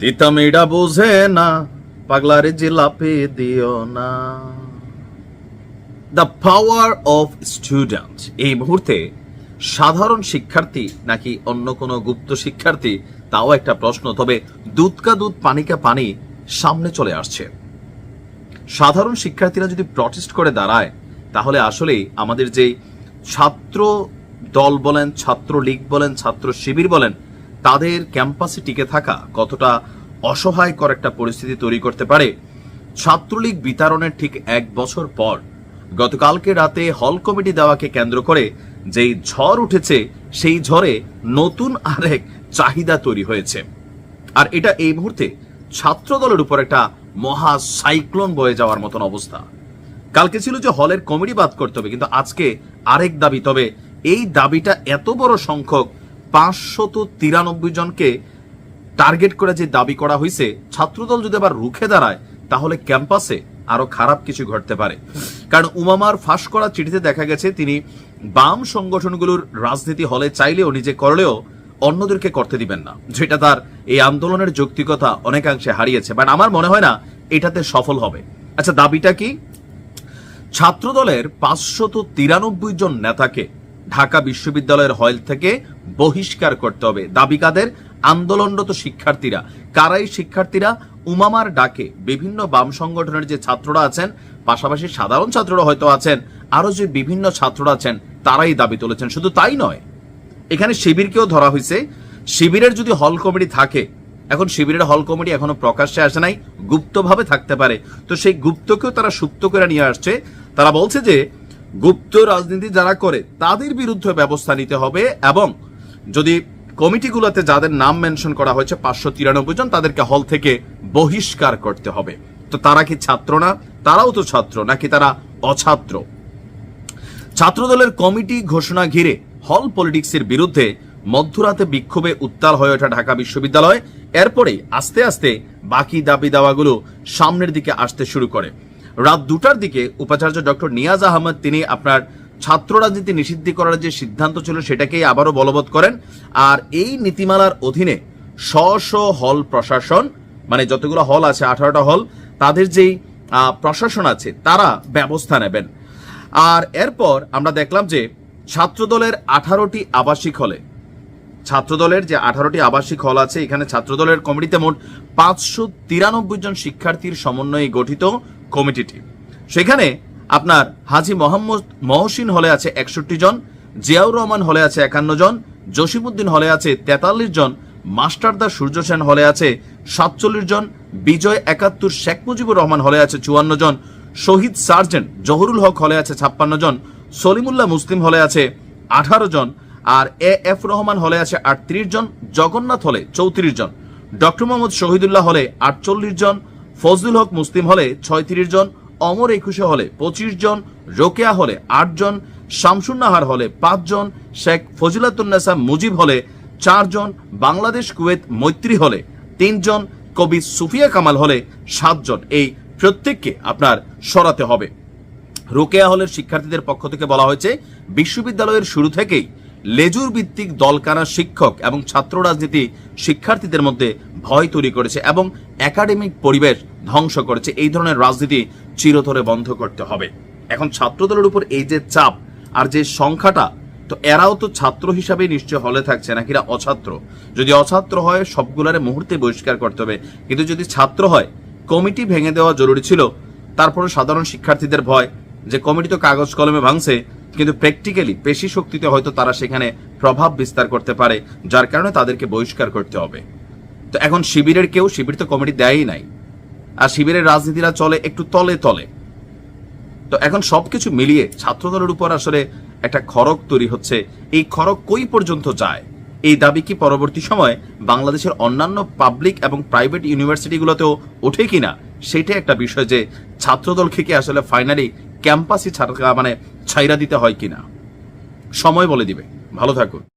তিতা মেয়েটা বোঝে না পাগলারে জিলাপি দিও না দ্য পাওয়ার অফ স্টুডেন্ট এই মুহূর্তে সাধারণ শিক্ষার্থী নাকি অন্য কোনো গুপ্ত শিক্ষার্থী? তাও একটা প্রশ্ন, তবে দুধকা দুধ, পানিকা পানি সামনে চলে আসছে। সাধারণ শিক্ষার্থীরা যদি প্রটেস্ট করে দাঁড়ায়, তাহলে আসলেই আমাদের যে ছাত্র দল বলেন ছাত্র লীগ বলেন, ছাত্র শিবির বলেন তাদের ক্যাম্পাসে টিকে থাকা কতটা অসহায়কর একটা পরিস্থিতি তৈরি করতে পারে, ছাত্রলীগ বিতরণের ঠিক এক বছর পর গতকালকে রাতে হল কমিটি দেওয়াকে কেন্দ্র করে যেই ঝড় উঠেছে, সেই ঝড়ে নতুন আরেক চাহিদা তৈরি হয়েছে। আর এটা এই মুহূর্তে ছাত্র দলের উপর একটা মহা সাইক্লোন বয়ে যাওয়ার মতন অবস্থা। কালকে ছিল যে হলের কমিটি বাদ করতে হবে, কিন্তু আজকে আরেক দাবি, তবে এই দাবিটা এত বড় সংখ্যক পাঁচশত তিরানব্বই জনকে টার্গেট করে যে দাবি করা হয়েছে ছাত্রদল যদি আবার রুখে দাঁড়ায়, তাহলে ক্যাম্পাসে আরও খারাপ কিছু ঘটতে পারে। কারণ উমামার ফাঁস করা চিঠিতে দেখা গেছে, তিনি বাম সংগঠনগুলোর রাজনীতি হলে চাইলেও নিজে করলেও অন্যদেরকে করতে দিবেন না। যেটা তার এই আন্দোলনের যৌক্তিকতা অনেকাংশে হারিয়েছে। বাট আমার মনে হয় না, এটাতে সফল হবে। আচ্ছা দাবিটা কি? ছাত্রদলের পাঁচশত তিরানব্বই জন নেতাকে ঢাকা বিশ্ববিদ্যালয়ের হল থেকে বহিষ্কার করতে হবে। দাবি কাদের? আন্দোলনরত শিক্ষার্থীরা। কারাই শিক্ষার্থীরা উমামার ডাকে বিভিন্ন বাম সংগঠনের যে ছাত্ররা আছেন, পাশাপাশি সাধারণ ছাত্ররা হয়তো আছেন আরও যে বিভিন্ন ছাত্ররা আছেন, তারাই দাবি তুলেছেন। শুধু তাই নয়, এখানে শিবিরকেও ধরা হয়েছে। শিবিরের যদি হল কমিটি থাকে, এখন শিবিরের হল কমিটি এখনও প্রকাশ্যে আসে নাই, গুপ্তভাবে থাকতে পারে। তো সেই গুপ্তকেও তারা সুপ্ত করে নিয়ে আসছে। তারা বলছে যে গুপ্ত রাজনীতি যারা করে, তাদের বিরুদ্ধে ব্যবস্থা নিতে হবে এবং যদি কমিটিগুলোতে যাদের নাম মেনশন করা হয়েছে পাঁচশো তিরানব্বই জন, তাদেরকে হল থেকে বহিষ্কার করতে হবে। তো তারা কি ছাত্র না? তারাও তো ছাত্র, নাকি তারা অছাত্র? ছাত্রদলের কমিটি ঘোষণা ঘিরে হল পলিটিক্সের বিরুদ্ধে মধ্যরাতে বিক্ষোভে উত্তাল হয়ে ওঠা ঢাকা বিশ্ববিদ্যালয় এরপরে আস্তে আস্তে বাকি দাবি দাওয়াগুলো সামনের দিকে আসতে শুরু করে। রাত দুটার দিকে উপাচার্য ডক্টর নিয়াজ আহমদ, তিনি আপনার ছাত্র রাজনীতি নিষিদ্ধ করার যে সিদ্ধান্ত ছিল সেটাকেই আবারও বলবৎ করেন। আর এই নীতিমালার অধীনে স্ব স্ব হল প্রশাসন মানে যতগুলো হল আছে, আঠারোটা হল, তাদের যেই প্রশাসন আছে, তারা ব্যবস্থা নেবেন। আর এরপর আমরা দেখলাম যে ছাত্রদলের আঠারোটি আবাসিক হলে, ছাত্রদলের যে আঠারোটি আবাসিক হল আছে, এখানে ছাত্রদলের কমিটিতে মোট পাঁচশো তিরানব্বই জন শিক্ষার্থীর সমন্বয়ে গঠিত কমিটিটি সেখানে আপনার হাজি মোহাম্মদ মহসিন হলে আছে একষট্টি জন, জিয়াউর রহমান হলে আছে একান্ন জন জসিমুদ্দিন হলে আছে তেতাল্লিশ জন মাস্টারদা সূর্য সেন হলে আছে সাতচল্লিশ জন, বিজয় একাত্তর, শেখ মুজিবুর রহমান হলে আছে চুয়ান্ন জন, শহীদ সার্জেন্ট জহুরুল হক হলে আছে ছাপ্পান্ন জন, সলিমুল্লাহ মুসলিম হলে আছে আঠারো জন, আর এ এফ রহমান হলে আছে আটত্রিশ জন, জগন্নাথ হলে চৌত্রিশ জন, ডক্টর মোহাম্মদ শহীদুল্লাহ হলে আটচল্লিশ জন ফজলুল হক মুসলিম হলে ছয়ত্রিশ জন, অমর একুশে হলে পঁচিশ জন, রোকেয়া হলে আট জন, শামসুন্নাহার হলে পাঁচ জন, শেখ ফজিলাতুন্নেসা মুজিব হলে চারজন বাংলাদেশ কুয়েত মৈত্রী হলে তিনজন কবি সুফিয়া কামাল হলে সাতজন এই প্রত্যেককে আপনার সরাতে হবে। রোকেয়া হলের শিক্ষার্থীদের পক্ষ থেকে বলা হয়েছে, বিশ্ববিদ্যালয়ের শুরু থেকেই লেজুর ভিত্তিক দলকানা শিক্ষক এবং ছাত্র রাজনীতি শিক্ষার্থীদের মধ্যে ভয় তৈরি করেছে এবং একাডেমিক পরিবেশ ধ্বংস করেছে। এই ধরনের রাজনীতি চিরতরে বন্ধ করতে হবে। এখন ছাত্রদলের উপর এই যে চাপ আর যে সংখ্যাটা, তো এরাও তো ছাত্র হিসাবে নিশ্চয় হলে থাকছে নাকি এরা অছাত্র? যদি অছাত্র হয়, সবগুলারে মুহূর্তে বহিষ্কার করতে হবে। কিন্তু যদি ছাত্র হয়, কমিটি ভেঙে দেওয়া জরুরি ছিল, তারপরে সাধারণ শিক্ষার্থীদের ভয় যে কমিটি তো কাগজ কলমে ভাঙছে কিন্তু প্র্যাকটিক্যালি পেশি শক্তিতে হয়তো তারা সেখানে প্রভাব বিস্তার করতে পারে, যার কারণে তাদেরকে বহিষ্কার করতে হবে। তো এখন শিবিরের কেউ, শিবির তো কমিটি দেয়ই নাই। আর শিবিরের রাজনীতিরা চলে একটু তলে তলে। তো এখন সবকিছু মিলিয়ে ছাত্রদলের উপর আসলে একটা খরক তৈরি হচ্ছে। এই খরক কই পর্যন্ত যায়? এই দাবি কি পরবর্তী সময় বাংলাদেশের অন্যান্য পাবলিক এবং প্রাইভেট ইউনিভার্সিটিগুলোতেও ওঠে কিনা? সেটা একটা বিষয় যে ছাত্রদলকে কি আসলে ফাইনালি ক্যাম্পাসই ছাড়া মানে ছাইরা দিতে হয় কিনা? সময় বলে দিবে। ভালো থাকুন।